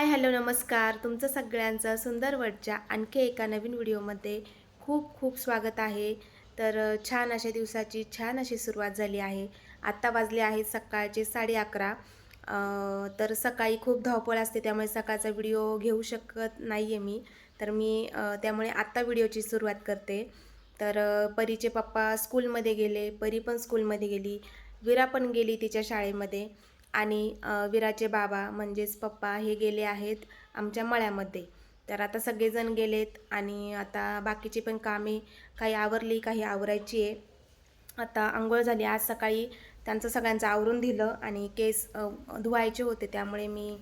Hi hello नमस्कार. तुमचं सगळ्यांचं सुंदरवडच्या आणखी एका नवीन व्हिडिओमध्ये खूप खूप स्वागत आहे. तर छान अशा दिवसाची छान अशी सुरुवात झाली आहे. आत्ता वाजले आहेत सकाळचे साडे अकरा. तर सकाळी खूप धावपळ असते त्यामुळे सकाळचा व्हिडिओ घेऊ शकत नाही आहे मी. तर मी त्यामुळे आत्ता व्हिडिओची सुरुवात करते. तर परीचे पप्पा स्कूलमध्ये गेले परी पण स्कूलमध्ये गेली विरा पण गेली तिच्या शाळेमध्ये. आणि विराचे बाबा म्हणजेच पप्पा हे गेले आहेत आमच्या मळ्यामध्ये. तर आता सगळेजण गेलेत आणि आता बाकीची पण कामे काही आवरली काही आवरायची आहे. आता आंघोळ झाली. आज सकाळी त्यांचं सगळ्यांचं आवरून दिलं आणि केस धुवायचे होते. त्यामुळे मी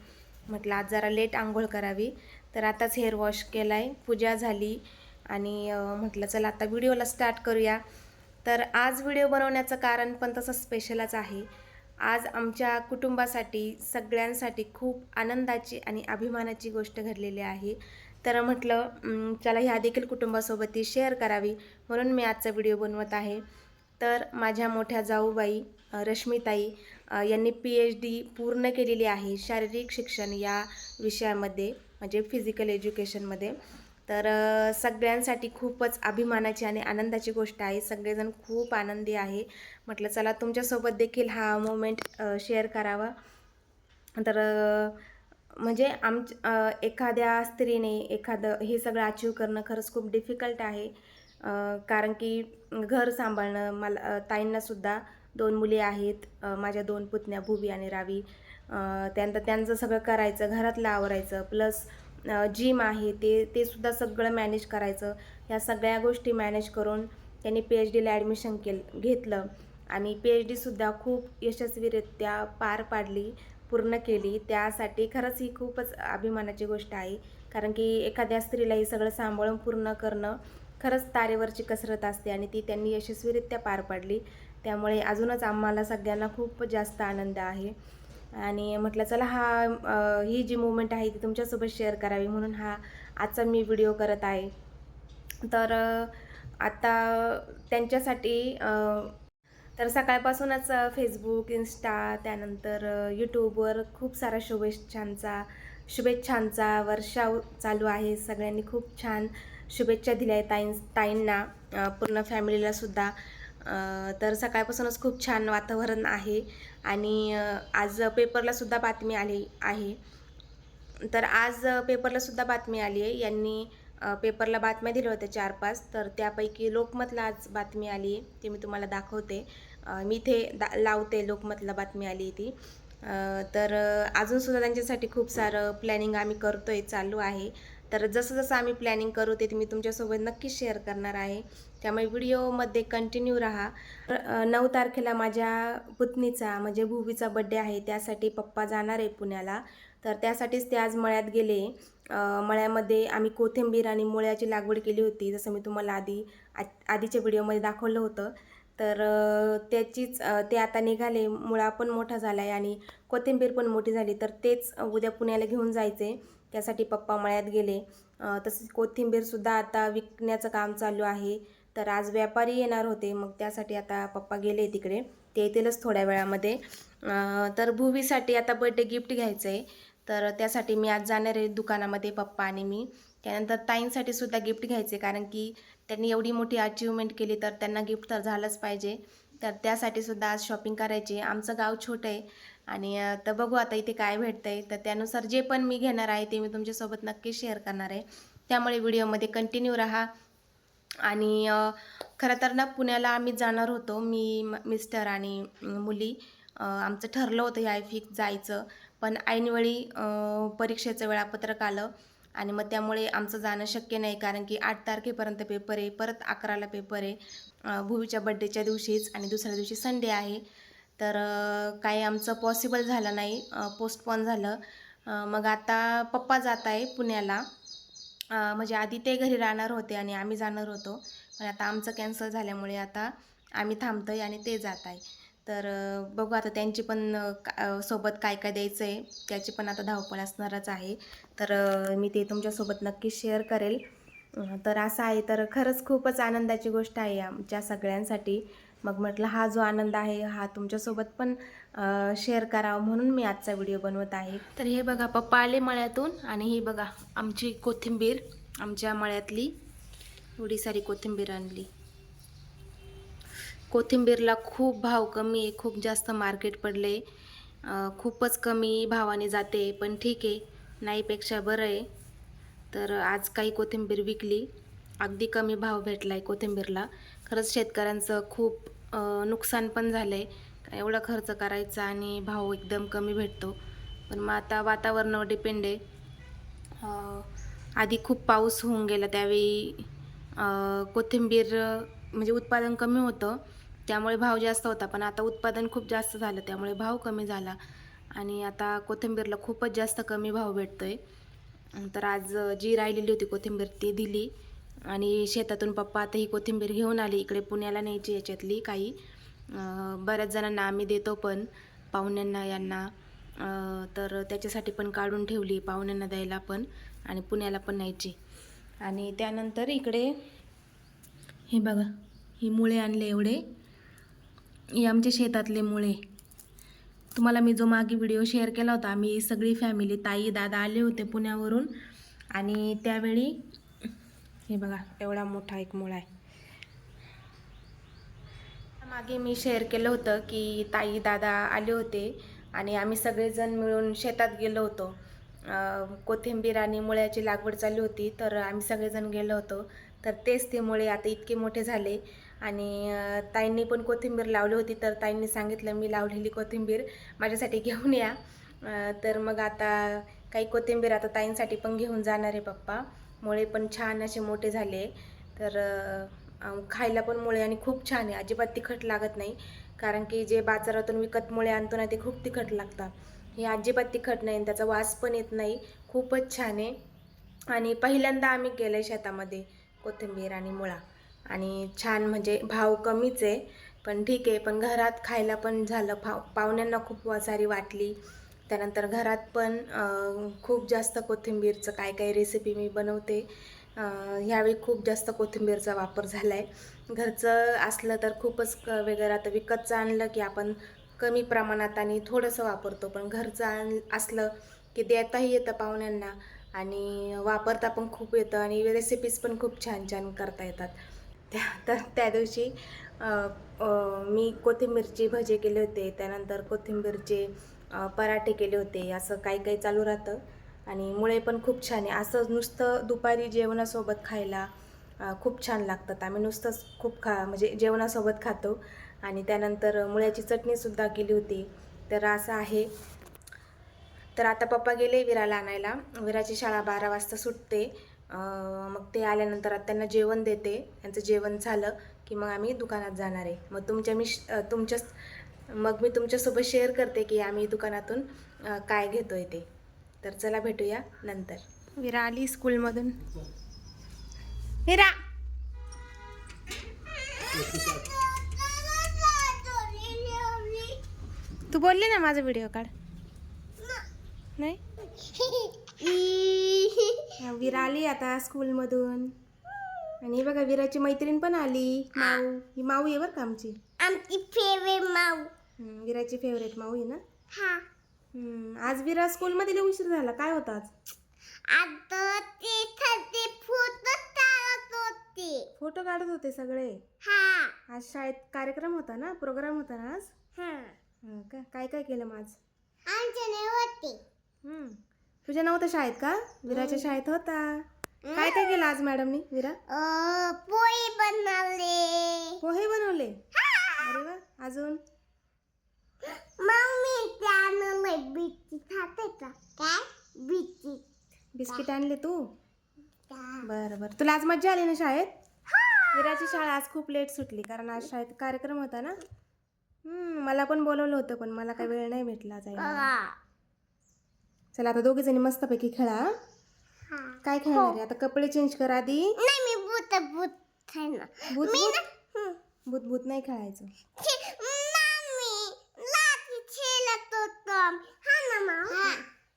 म्हटलं आज जरा लेट आंघोळ करावी. तर आताच हेअर वॉश केला आहे पूजा झाली आणि म्हटलं चला आता व्हिडिओला स्टार्ट करूया. तर आज व्हिडिओ बनवण्याचं कारण पण तसं स्पेशलच आहे. आज आमच्या कुटुंबासाठी सगळ्यांसाठी खूप आनंदाची आणि अभिमानाची गोष्ट घडलेली आहे. तर म्हटलं चला ह्या देखील कुटुंबासोबत ती शेअर करावी म्हणून मी आजचा व्हिडिओ बनवत आहे. तर माझ्या मोठ्या जाऊबाई रश्मीताई रश्मिताई यांनी पी एच डी पूर्ण केलेली आहे शारीरिक शिक्षण या विषयामध्ये म्हणजे फिजिकल एज्युकेशनमध्ये तर सगळ्यांसाठी खूपच अभिमानाची आणि आनंदाची गोष्ट आहे. सगळेजण खूप आनंदी आहे. म्हटलं चला तुमच्यासोबत देखील हा मोमेंट शेअर करावा. तर म्हणजे आम एखाद्या स्त्रीने एखादं हे सगळं अचीव करणं खरंच खूप डिफिकल्ट आहे. कारण की घर सांभाळणं मला ताईंनासुद्धा दोन मुली आहेत माझ्या दोन पुतण्या भुवी आणि रावी. त्यानंतर त्यांचं सगळं करायचं घरातलं आवरायचं प्लस जिम आहे ते ते सुद्धा सगळं मॅनेज करायचं. ह्या सगळ्या गोष्टी मॅनेज करून त्यांनी पी एच डीला ॲडमिशन केलं घेतलं. आणि पी एच डीसुद्धा खूप यशस्वीरित्या पार पाडली पूर्ण केली. त्यासाठी खरंच ही खूपच अभिमानाची गोष्ट आहे. कारण की एखाद्या स्त्रीला हे सगळं सांभाळून पूर्ण करणं खरंच तारेवरची कसरत असते आणि ती त्यांनी यशस्वीरित्या पार पाडली. त्यामुळे अजूनच आम्हाला सगळ्यांना खूप जास्त आनंद आहे. आणि म्हटलं चला हा ही जी मुवमेंट आहे ती तुमच्यासोबत शेअर करावी म्हणून हा आजचा मी व्हिडिओ करत आहे. तर आता त्यांच्यासाठी तर सकाळपासूनच फेसबुक इन्स्टा त्यानंतर यूट्यूबवर खूप सारा शुभेच्छांचा शुभेच्छांचा वर्षाव चालू आहे. सगळ्यांनी खूप छान शुभेच्छा दिल्या आहेत ताईं ताईंना पूर्ण फॅमिलीलासुद्धा तर सकाळपासूनच खूप छान वातावरण आहे आणि आज पेपरलासुद्धा बातमी आली आहे. तर आज पेपरलासुद्धा बातमी आली आहे. यांनी पेपरला बातम्या दिल्या होत्या चार पाच तर त्यापैकी लोकमतला आज बातमी आली आहे ती मी तुम्हाला दाखवते. मी इथे दा लावते लोकमतला बातमी आली ती. तर अजूनसुद्धा त्यांच्यासाठी खूप सारं प्लॅनिंग आम्ही करतो आहे चालू आहे. तर जसं जसं आम्ही प्लॅनिंग करू ते मी तुमच्यासोबत नक्की शेअर करणार आहे. त्यामुळे व्हिडिओमध्ये कंटिन्यू राहा. नऊ तारखेला माझ्या पुतणीचा म्हणजे भुवीचा बड्डे आहे त्यासाठी पप्पा जाणार आहे पुण्याला. तर त्यासाठीच ते आज मळ्यात गेले. मळ्यामध्ये आम्ही कोथिंबीर आणि मुळ्याची लागवड केली होती जसं मी तुम्हाला आधी आ आधीच्या व्हिडिओमध्ये दाखवलं होतं. तर त्याचीच ते आता निघाले. मुळा पण मोठा झाला आहे आणि कोथिंबीर पण मोठी झाली. तर तेच उद्या पुण्याला घेऊन जायचे. त्यासाठी पप्पा मळ्यात गेले. तसेच कोथिंबीरसुद्धा आता विकण्याचं काम चालू आहे. तर आज व्यापारी येणार होते. मग त्यासाठी आता पप्पा गेले तिकडे. ते येतीलच थोड्या वेळामध्ये. तर भुवीसाठी आता बड्डे गिफ्ट घ्यायचं आहे तर त्यासाठी मी आज जाणार आहे दुकानामध्ये पप्पा आणि मी. त्यानंतर ताईंसाठी सुद्धा गिफ्ट घ्यायचे कारण की त्यांनी एवढी मोठी अचिव्हमेंट केली तर त्यांना गिफ्ट तर झालंच पाहिजे. तर त्यासाठी सुद्धा आज शॉपिंग करायची. आमचं गाव छोटं आहे आणि तर बघू आता इथे काय भेटतं आहे तर त्यानुसार जे पण मी घेणार आहे ते मी तुमच्यासोबत नक्की शेअर करणार आहे. त्यामुळे व्हिडिओमध्ये कंटिन्यू राहा. आणि खरं तर ना पुण्याला आम्ही जाणार होतो. मी म- मिस्टर आणि मुली. आमचं ठरलं होतं ह्या फिक्स जायचं. पण ऐनवेळी परीक्षेचं वेळापत्रक आलं. आणि मग त्यामुळे आमचं जाणं शक्य नाही कारण की आठ तारखेपर्यंत पेपर आहे परत अकराला पेपर आहे. भूवीच्या भुवीच्या बड्डेच्या दिवशीच आणि दुसऱ्या दिवशी संडे आहे. तर काही आमचं पॉसिबल झालं नाही पोस्टपोन झालं. मग आता पप्पा जात आहे पुण्याला. म्हणजे आधी ते घरी राहणार होते आणि आम्ही जाणार होतो. पण आता आमचं कॅन्सल झाल्यामुळे आता आम्ही थांबतो आहे आणि ते जात आहे. तर बघू आता त्यांची पण का- सोबत काय काय द्यायचं आहे त्याची पण आता धावपळ असणारच आहे. तर मी ते तुमच्यासोबत नक्की शेअर करेल. तर असं आहे तर खरंच खूपच आनंदाची गोष्ट आहे आमच्या सगळ्यांसाठी. मग म्हटलं हा जो आनंद आहे हा तुमच्यासोबत पण शेअर करावा म्हणून मी आजचा व्हिडिओ बनवत आहे. तर हे बघा पप्पा आले मळ्यातून आणि ही बघा आमची कोथिंबीर आमच्या मळ्यातली एवढी सारी कोथिंबीर आणली. कोथिंबीरला खूप भाव कमी आहे खूप जास्त मार्केट पडले. खूपच कमी भावाने जाते पण ठीक आहे नाहीपेक्षा बरं आहे. तर आज काही कोथिंबीर विकली. अगदी कमी भाव भेटला आहे कोथिंबीरला. खरंच शेतकऱ्यांचं खूप नुकसान पण झालं आहे एवढा खर्च करायचा आणि भाव एकदम कमी भेटतो. पण मग आता वातावरणावर डिपेंड आहे. आधी खूप पाऊस होऊन गेला त्यावेळी कोथिंबीर म्हणजे उत्पादन कमी होतं. त्यामुळे भाव जास्त होता पण आता उत्पादन खूप जास्त झालं त्यामुळे भाव कमी झाला. आणि आता कोथिंबीरला खूपच जास्त कमी भाव भेटतोय. तर आज जी राहिलेली होती कोथिंबीर ती दिली. आणि शेतातून पप्पा आता ही कोथिंबीर घेऊन आली इकडे पुण्याला न्यायची याच्यातली काही. बऱ्याच जणांना आम्ही देतो पण पाहुण्यांना यांना. तर त्याच्यासाठी पण काढून ठेवली पाहुण्यांना द्यायला पण आणि पुण्याला पण न्यायची. आणि त्यानंतर इकडे हे बघा ही मुळे आणले एवढे. हे आमचे शेतातले मुळे. तुम्हाला मी जो मागे व्हिडिओ शेअर केला होता आम्ही सगळी फॅमिली ताई दादा आले होते पुण्यावरून. आणि त्यावेळी हे बघा एवढा मोठा एक मुळा आहे. मागे मी शेअर केलं होतं की ताई दादा आले होते. आणि आम्ही सगळेजण मिळून शेतात गेलो होतो. कोथिंबीर आणि मुळ्याची लागवड चालू होती तर आम्ही सगळेजण गेलो होतो. तर तेच ते मुळे आता इतके मोठे झाले. आणि ताईंनी पण कोथिंबीर लावली होती तर ताईंनी सांगितलं मी लावलेली कोथिंबीर माझ्यासाठी घेऊन या. तर मग आता काही कोथिंबीर आता ताईंसाठी पण घेऊन जाणार आहे पप्पा. मुळे पण छान असे मोठे झाले. तर खायला पण मुळे आणि खूप छान आहे. अजिबात तिखट लागत नाही. कारण की जे बाजारातून विकत मुळे आणतो ना ते खूप तिखट लागतात. हे अजिबात तिखट नाही आणि त्याचा वास पण येत नाही. खूपच छान आहे. आणि पहिल्यांदा आम्ही गेलो आहे शेतामध्ये. कोथिंबीर आणि मुळा. आणि छान म्हणजे भाव कमीच आहे पण ठीक आहे. पण घरात खायला पण झालं पाव पाहुण्यांना खूप वा- सारी वाटली. त्यानंतर घरात पण खूप जास्त कोथिंबीरचं काय काय रेसिपी मी बनवते. ह्यावेळी खूप जास्त कोथिंबीरचा वापर झाला आहे घरचं असलं तर खूपच वगैरे वेगळं आता विकतचं आणलं की आपण कमी प्रमाणात आणि थोडंसं वापरतो. पण घरचं आण असलं की देताही येतं पाहुण्यांना. आणि वापरता पण खूप येतं आणि रेसिपीज पण खूप छान छान करता येतात. त्या तर त्या दिवशी मी कोथिंबीरची भजे केले होते. त्यानंतर कोथिंबीरचे पराठे केले होते. असं काही काही चालू राहतं. आणि मुळे पण खूप छान आहे. असं नुसतं दुपारी जेवणासोबत खायला खूप छान लागतात. आम्ही नुसतंच खूप खा म्हणजे जेवणासोबत खातो. आणि त्यानंतर मुळ्याची चटणीसुद्धा केली होती. तर असं आहे. तर आता पप्पा गेले विराला आणायला. विराची शाळा बारा वाजता सुटते. मग ते आल्यानंतर आता त्यांना जेवण देते. त्यांचं जेवण झालं की मग आम्ही दुकानात जाणार आहे. मग तुमच्या मी श- तुमच्या मग मी तुमच्यासोबत शेअर करते की आम्ही दुकानातून काय काय घेतोय ते. तर चला भेटूया नंतर. विरा आली स्कूलमधून. विरा! तू बोलली ना माझा व्हिडिओ काढ. नाही? विरा आली आता स्कूलमधून आणि बघा विराची मैत्रीण पण आली. माऊ. ही माऊ आहे बरं का आमची? आमची फेवरेट माऊ. विराची फेवरेट माऊ आहे ना? हा. हम्म, आज विरा स्कूलमध्ये उशीर झाला. काय होता आज? आता ते फोटो काढत होते. फोटो काढत होते सगळे? हा. आज शाळेत कार्यक्रम होता ना? प्रोग्राम होता ना आज? हा. का? काय काय केलं मग आज? आमच्याने होते. तुझ्या नव्हतं शाळेत का? विराच्या शाळेत होता. काय काय केलं आज मॅडमनी? विरा? पोळी बनवले. पोहे बनवले? अरे वा. अजून? बीची खाते का? काय? बीची बिस्किट आणले तू? बरं बरं. तुला आज मज्जा आली ना शाळेत? विराची शाळा आज खूप लेट सुटली कारण आज शाळेत कार्यक्रम होता ना? हम्म, मला पण बोलवलं होतं पण मला काही वेळ नाही भेटला जायला. चला आता दोघे जणी मस्तपैकी खेळा. काय खेळणार आहे? आता कपडे चेंज कर आधी. नाही मी भूत भूत भूत मी भूत? ना हं. भूत भूत नाही खेळायचं. खे- मम्मी लाठी खेळत होतो हा ना मा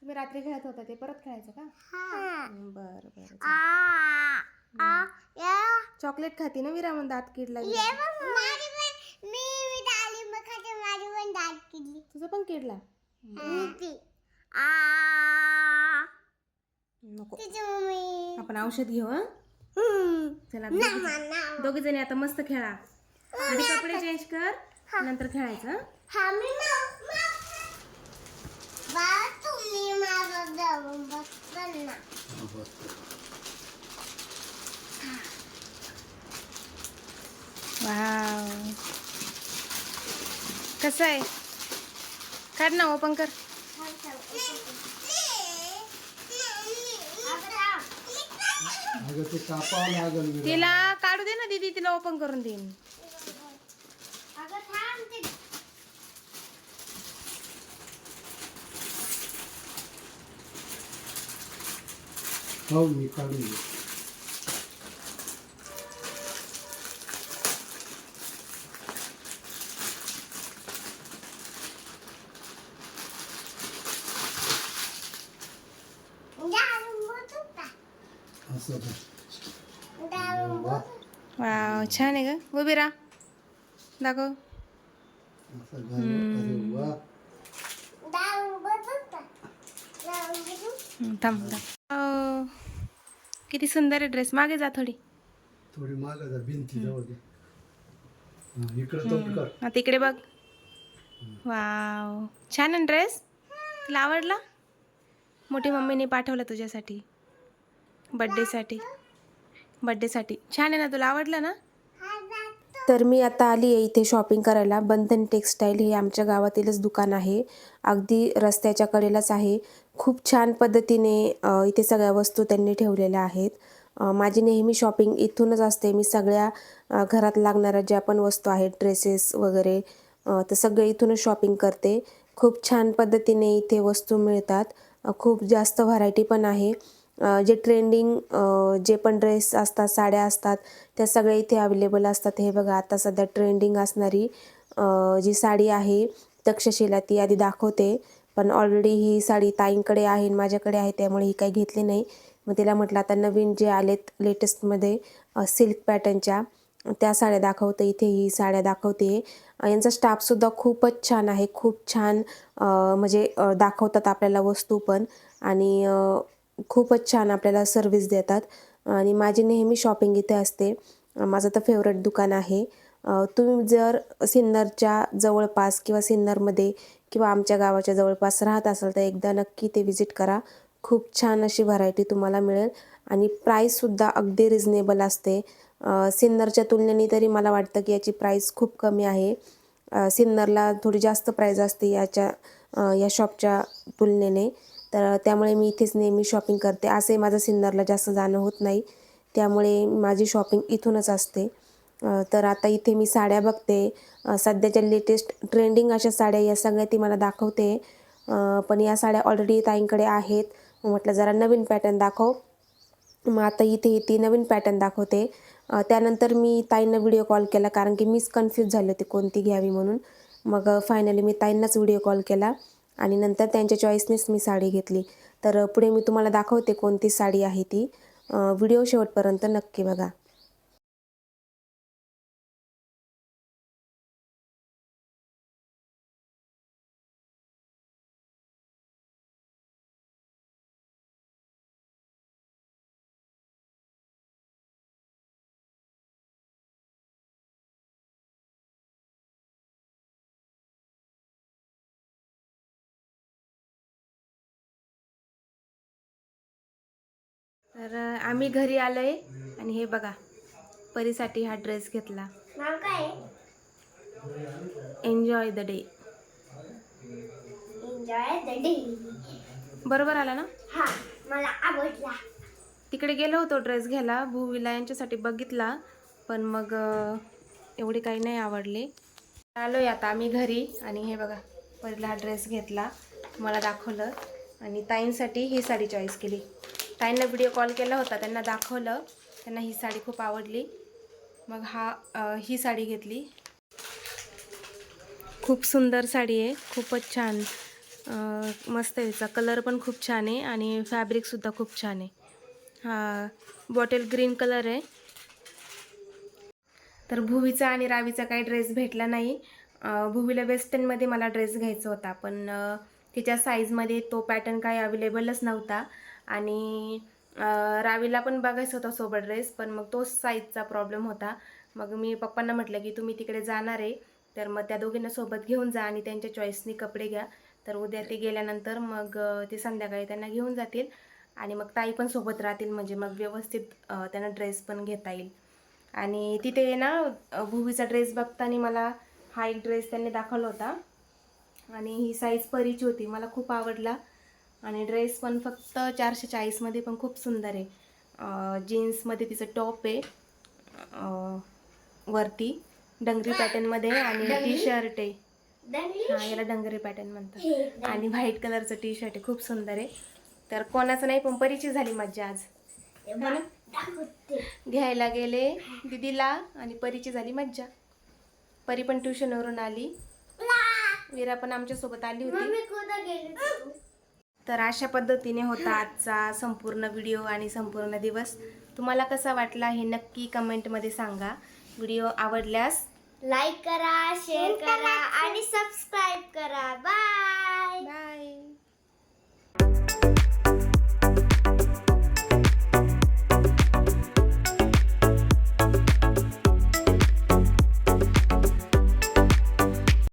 तुम्ही रात्री खेळत होता ते परत खेळायचं का? हा. बरं बरं आ आ या. चॉकलेट खाती ना विरा मग दात किडला ये बघ, माझी बहीण- मी तुझा पण किडला? आ. नको. आपण औषध घेऊ हं. चला. दोघे जणी. आता मस्त खेळा. आधी कपडे चेंज कर नंतर खेळायचं हं? हा ना. वाव. कसं आहे? काढ ना ओपन कर. ते कापावं लागल. तिला काढू दे ना दीदी तिला ओपन करून देईन अगं थांब ते हो मी काढून घे दारू बोलतो का? असं का दारू वा वाव छान आहे ग उभी राहा दाखव. थांब किती सुंदर आहे ड्रेस मागे जा थोडी. थोडी माग जा भिंती जवळ इकडं इकडे बघ. वाव. छान आहे ड्रेस तुला आवडला? मोठी मम्मीने पाठवलं तुझ्यासाठी. बड्डेसाठी बड्डेसाठी छान आहे ना तुला आवडलं ना. तर मी आता आली आहे इथे शॉपिंग करायला. बंधन टेक्स्टाईल हे आमच्या गावातीलच दुकान आहे. अगदी रस्त्याच्या कडेलाच आहे. खूप छान पद्धतीने इथे सगळ्या वस्तू त्यांनी ठेवलेल्या आहेत. माझी नेहमी शॉपिंग इथूनच असते. मी सगळ्या घरात लागणाऱ्या ज्या पण वस्तू आहेत ड्रेसेस वगैरे तर सगळे इथूनच शॉपिंग करते. खूप छान पद्धतीने इथे वस्तू मिळतात. खूप जास्त व्हरायटी पण आहे. जे ट्रेंडिंग जे पण ड्रेस असतात साड्या असतात त्या सगळ्या इथे अवेलेबल असतात. हे बघा आता सध्या ट्रेंडिंग असणारी जी साडी आहे तक्षशिला ती आधी दाखवते. पण ऑलरेडी ही साडी ताईंकडे आहे आणि माझ्याकडे आहे त्यामुळे ही काही घेतली नाही. मग तिला म्हटलं आता नवीन जे आलेत लेटेस्टमध्ये सिल्क पॅटर्नच्या त्या साड्या दाखवते. इथे ही साड्या दाखवते. यांचा स्टाफसुद्धा खूपच छान आहे. खूप छान म्हणजे दाखवतात आपल्याला वस्तू पण. आणि खूपच छान आपल्याला सर्विस देतात. आणि माझी नेहमी शॉपिंग इथे असते. माझं तर फेवरेट दुकान आहे. तुम्ही जर सिन्नरच्या जवळपास किंवा सिन्नरमध्ये किंवा आमच्या गावाच्या जवळपास राहत असाल तर एकदा नक्की ते व्हिजिट करा. खूप छान अशी व्हरायटी तुम्हाला मिळेल. आणि प्राईससुद्धा अगदी रिझनेबल असते. सिन्नरच्या तुलनेने तरी मला वाटतं की याची प्राईस खूप कमी आहे. सिन्नरला थोडी जास्त प्राईज असते याच्या या शॉपच्या तुलनेने. तर त्यामुळे मी इथेच नेहमी शॉपिंग करते. असे माझं सिन्नरला जास्त जाणं होत नाही. त्यामुळे माझी शॉपिंग इथूनच असते. तर आता इथे मी साड्या बघते. सध्याच्या लेटेस्ट ट्रेंडिंग अशा साड्या या सगळ्या ती मला दाखवते. पण या साड्या ऑलरेडी ताईंकडे आहेत. म्हटलं जरा नवीन पॅटर्न दाखव. मग आता इथे ती नवीन पॅटर्न दाखवते. त्यानंतर मी ताईंना व्हिडिओ कॉल केला कारण की मीच कन्फ्यूज झाले होते कोणती घ्यावी म्हणून. मग फायनली मी ताईंनाच व्हिडिओ कॉल केला. आणि नंतर त्यांच्या चॉईसनेच मी साडी घेतली. तर पुढे मी तुम्हाला दाखवते कोणती साडी आहे ती. व्हिडिओ शेवटपर्यंत नक्की बघा. तर आम्ही घरी आलोय आणि हे बघा परीसाठी हा ड्रेस घेतला. नाव काय? Enjoy the day enjoy the day बरोबर आला ना? हा मला आवडला. तिकडे गेलो होतो ड्रेस घ्यायला भूवीला यांच्यासाठी बघितला पण मग एवढे काही नाही आवडले. आलोय आता आम्ही घरी आणि हे बघा पहिला हा ड्रेस घेतला मला दाखवलं आणि ताईंसाठी ही साडी चॉईस केली. ताईंना व्हिडिओ कॉल केला होता त्यांना दाखवलं. त्यांना ही साडी खूप आवडली. मग हा ही साडी घेतली. खूप सुंदर साडी आहे खूपच छान. मस्त आहे त्याचा कलर पण खूप छान आहे आणि फॅब्रिकसुद्धा खूप छान आहे. हा बॉटल ग्रीन कलर आहे. तर भुवीचा आणि रावीचा काही ड्रेस भेटला नाही. भुवीला वेस्टर्नमध्ये मला ड्रेस घ्यायचा होता पण तिच्या साईजमध्ये तो पॅटर्न काही अवेलेबलच नव्हता. आणि रावीला पण बघायचं होता सोबत ड्रेस पण मग तोच साईजचा प्रॉब्लेम होता. मग मी पप्पांना म्हटलं की तुम्ही तिकडे जाणार आहे तर मग त्या दोघींना सोबत घेऊन जा आणि त्यांच्या चॉईसनी कपडे घ्या. तर उद्या ते गेल्यानंतर मग ते संध्याकाळी त्यांना घेऊन जातील आणि मग ताई पण सोबत राहतील म्हणजे मग व्यवस्थित त्यांना ड्रेस पण घेता येईल. आणि तिथे ना भुवीचा ड्रेस बघताना मला हा एक ड्रेस त्यांनी दाखवला होता. आणि ही साईज परीची होती मला खूप आवडला. आणि ड्रेस पण फक्त चारशे चाळीसमध्ये पण खूप सुंदर आहे. जीन्समध्ये तिचं टॉप आहे. वरती डंगरी पॅटर्नमध्ये आणि टी शर्ट आहे. हां याला डंगरी पॅटर्न म्हणतात. आणि व्हाईट कलरचं टी शर्ट आहे खूप सुंदर आहे. तर कोणाचं नाही पण परीची झाली मज्जा आज. घ्यायला गेले दिदीला आणि परीची झाली मज्जा. परी पण ट्युशनवरून आली. वीरा पण आमच्यासोबत आली होती? तर अशा पद्धतीने होता आजचा संपूर्ण व्हिडिओ आणि संपूर्ण दिवस. तुम्हाला कसा वाटला हे नक्की कमेंटमध्ये सांगा. व्हिडिओ आवडल्यास लाईक करा शेअर करा आणि सबस्क्राईब करा. बाय.